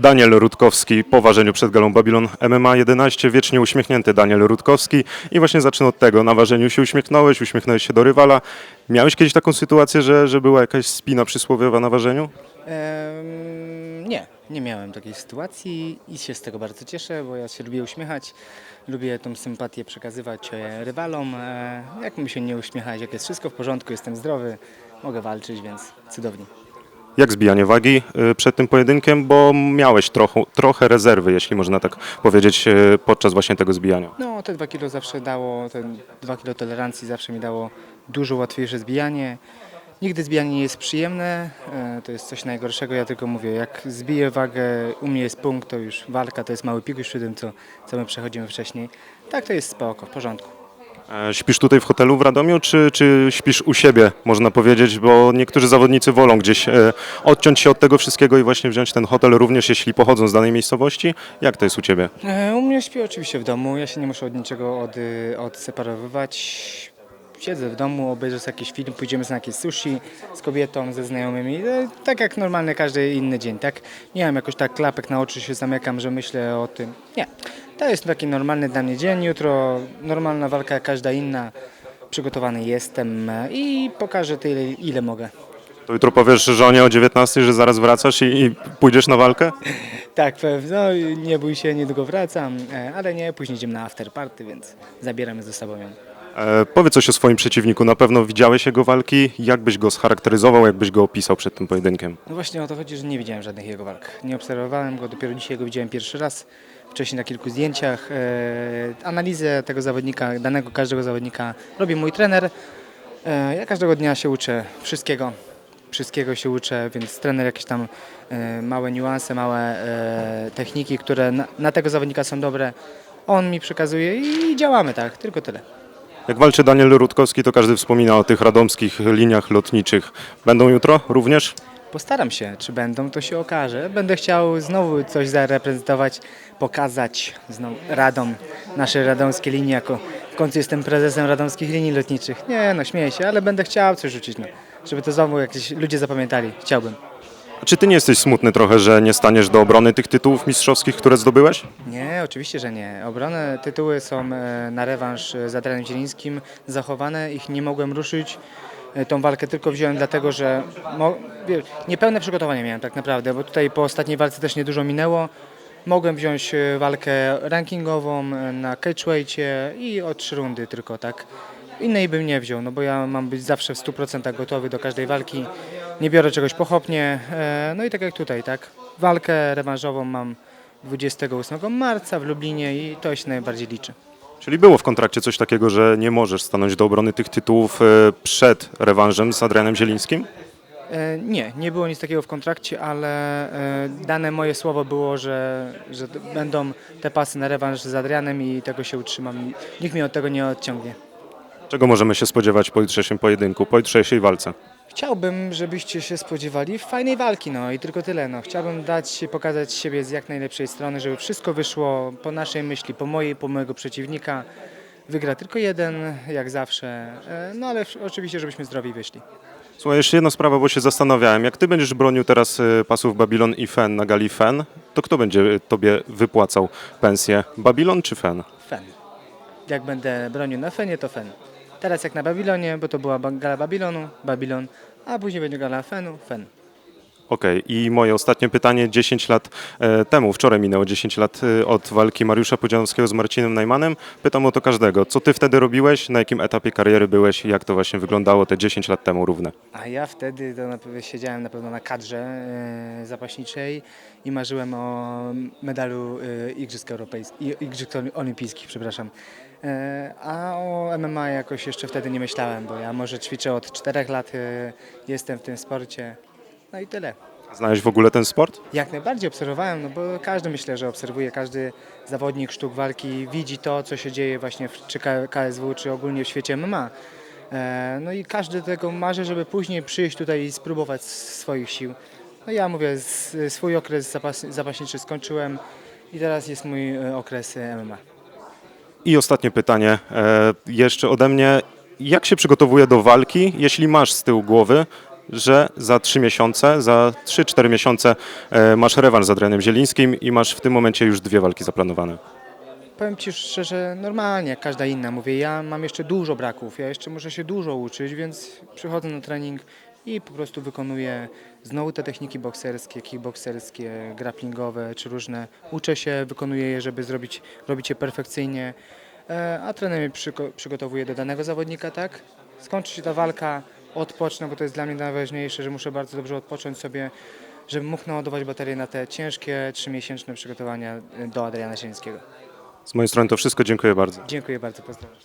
Daniel Rutkowski po ważeniu przed galą Babylon MMA 11, wiecznie uśmiechnięty Daniel Rutkowski. I właśnie zacznę od tego. Na ważeniu się uśmiechnąłeś, uśmiechnąłeś się do rywala. Miałeś kiedyś taką sytuację, że, że była jakaś spina przysłowiowa na ważeniu? Nie, nie miałem takiej sytuacji i się z tego bardzo cieszę, bo ja się lubię uśmiechać, lubię tą sympatię przekazywać e, rywalom. E, jak mi się nie uśmiechać, jak jest wszystko w porządku, jestem zdrowy, mogę walczyć, więc cudownie. Jak zbijanie wagi y, przed tym pojedynkiem, bo miałeś trochę, trochę rezerwy, jeśli można tak powiedzieć, y, podczas właśnie tego zbijania. No, te dwa kilo zawsze dało, te dwa kilo tolerancji zawsze mi dało dużo łatwiejsze zbijanie. Nigdy zbijanie nie jest przyjemne, e, to jest coś najgorszego, ja tylko mówię, jak zbiję wagę, u mnie jest punkt, to już walka, to jest mały pikuś przy tym, co, co my przechodzimy wcześniej. Tak, to jest spoko, w porządku. E, Śpisz tutaj w hotelu w Radomiu, czy, czy śpisz u siebie, można powiedzieć, bo niektórzy zawodnicy wolą gdzieś e, odciąć się od tego wszystkiego i właśnie wziąć ten hotel, również jeśli pochodzą z danej miejscowości. Jak to jest u Ciebie? E, U mnie śpię oczywiście w domu, ja się nie muszę od niczego od, y, odseparowywać. Siedzę w domu, obejrzę jakiś film, pójdziemy na jakieś sushi z kobietą, ze znajomymi, tak jak normalny każdy inny dzień, tak? Nie mam jakoś tak klapek na oczy się zamykam, że myślę o tym. Nie, to jest taki normalny dla mnie dzień, jutro normalna walka jak każda inna. Przygotowany jestem i pokażę tyle, ile mogę. To jutro powiesz żonie o 19, że zaraz wracasz i, i pójdziesz na walkę? Tak, pewnie, no, nie bój się, niedługo wracam, e, ale nie, później idziemy na after party, więc zabieramy ze sobą ją. E, powiedz coś o swoim przeciwniku. Na pewno widziałeś jego walki. Jak byś go scharakteryzował, jak byś go opisał przed tym pojedynkiem? No właśnie o to chodzi, że nie widziałem żadnych jego walk. Nie obserwowałem go, dopiero dzisiaj go widziałem pierwszy raz. Wcześniej na kilku zdjęciach. E, analizę tego zawodnika, danego każdego zawodnika robi mój trener. E, ja każdego dnia się uczę wszystkiego. Wszystkiego się uczę, więc trener jakieś tam e, małe niuanse, małe techniki, które na, na tego zawodnika są dobre, on mi przekazuje i działamy tak, tylko tyle. Jak walczy Daniel Rutkowski, to każdy wspomina o tych radomskich liniach lotniczych. Będą jutro również? Postaram się, czy będą, to się okaże. Będę chciał znowu coś zareprezentować, pokazać znowu Radom, nasze radomskie linie, jako w końcu jestem prezesem radomskich linii lotniczych. Nie no, śmieję się, ale będę chciał coś rzucić, no, żeby to znowu jakieś ludzie zapamiętali. Chciałbym. A czy ty nie jesteś smutny trochę, że nie staniesz do obrony tych tytułów mistrzowskich, które zdobyłeś? Nie, oczywiście, że nie. Obrone tytuły są e, na rewanż e, z Adrianem Zielińskim zachowane, ich nie mogłem ruszyć. E, Tą walkę tylko wziąłem dlatego, że mo- niepełne przygotowanie miałem tak naprawdę, bo tutaj po ostatniej walce też niedużo minęło. Mogłem wziąć e, walkę rankingową e, na catchweightie i o trzy rundy tylko, tak. Innej bym nie wziął, no bo ja mam być zawsze w 100% gotowy do każdej walki. Nie biorę czegoś pochopnie. No i tak jak tutaj, tak. Walkę rewanżową mam 28 marca w Lublinie i to się najbardziej liczy. Czyli było w kontrakcie coś takiego, że nie możesz stanąć do obrony tych tytułów e, przed rewanżem z Adrianem Zielińskim? E, Nie, nie było nic takiego w kontrakcie, ale e, dane moje słowo było, że, że będą te pasy na rewanż z Adrianem i tego się utrzymam. Nikt mnie od tego nie odciągnie. Czego możemy się spodziewać po jutrzejszym pojedynku, po jutrzejszej walce? Chciałbym, żebyście się spodziewali fajnej walki, no i tylko tyle. No. Chciałbym dać, pokazać siebie z jak najlepszej strony, żeby wszystko wyszło po naszej myśli, po mojej, po mojego przeciwnika. Wygra tylko jeden, jak zawsze, e, no ale oczywiście, żebyśmy zdrowi wyszli. Słuchaj, jeszcze jedna sprawa, bo się zastanawiałem. Jak ty będziesz bronił teraz e, pasów Babylon i Fen na gali Fen, to kto będzie tobie wypłacał pensję? Babylon czy Fen? Fen. Jak będę bronił na Fenie, to Fen. Teraz jak na Babilonie, bo to była ba- gala Babilonu, Babilon, a później będzie gala Fenu, Fen. Okej, i moje ostatnie pytanie. 10 lat e, temu, wczoraj minęło 10 lat e, od walki Mariusza Podzianowskiego z Marcinem Najmanem. Pytam o to każdego. Co ty wtedy robiłeś? Na jakim etapie kariery byłeś? Jak to właśnie wyglądało te 10 lat temu równe? A ja wtedy to na pewno siedziałem na pewno na kadrze e, zapaśniczej i marzyłem o medalu e, Igrzysk Europejskich, Igrzysk Olimpijskich, przepraszam. E, a o MMA jakoś jeszcze wtedy nie myślałem, bo ja może ćwiczę od 4 lat, e, jestem w tym sporcie. No i tyle. Znałeś w ogóle ten sport? Jak najbardziej obserwowałem, no bo każdy myślę, że obserwuje, każdy zawodnik sztuk walki widzi to, co się dzieje właśnie w, czy KSW, czy ogólnie w świecie MMA. E, no i każdy tego marzy, żeby później przyjść tutaj i spróbować swoich sił. No ja mówię, swój okres zapas, zapaśniczy skończyłem i teraz jest mój okres MMA. I ostatnie pytanie e, jeszcze ode mnie. Jak się przygotowuje do walki, jeśli masz z tyłu głowy że za 3 miesiące, za 3-4 miesiące e, masz rewanż z Adrianem Zielińskim i masz w tym momencie już dwie walki zaplanowane. Powiem Ci szczerze, normalnie, jak każda inna. Mówię, ja mam jeszcze dużo braków, ja jeszcze muszę się dużo uczyć, więc przychodzę na trening i po prostu wykonuję znowu te techniki bokserskie, kickbokserskie, grapplingowe czy różne. Uczę się, wykonuję je, żeby zrobić, robić je perfekcyjnie, E, a trener mnie przygo- przygotowuje do danego zawodnika, tak? Skończy się ta walka, odpocznę, bo to jest dla mnie najważniejsze, że muszę bardzo dobrze odpocząć sobie, żebym mógł naładować baterię na te ciężkie, trzymiesięczne przygotowania e, do Adriana Zielińskiego. Z mojej strony to wszystko, dziękuję bardzo. Dziękuję bardzo, pozdrawiam.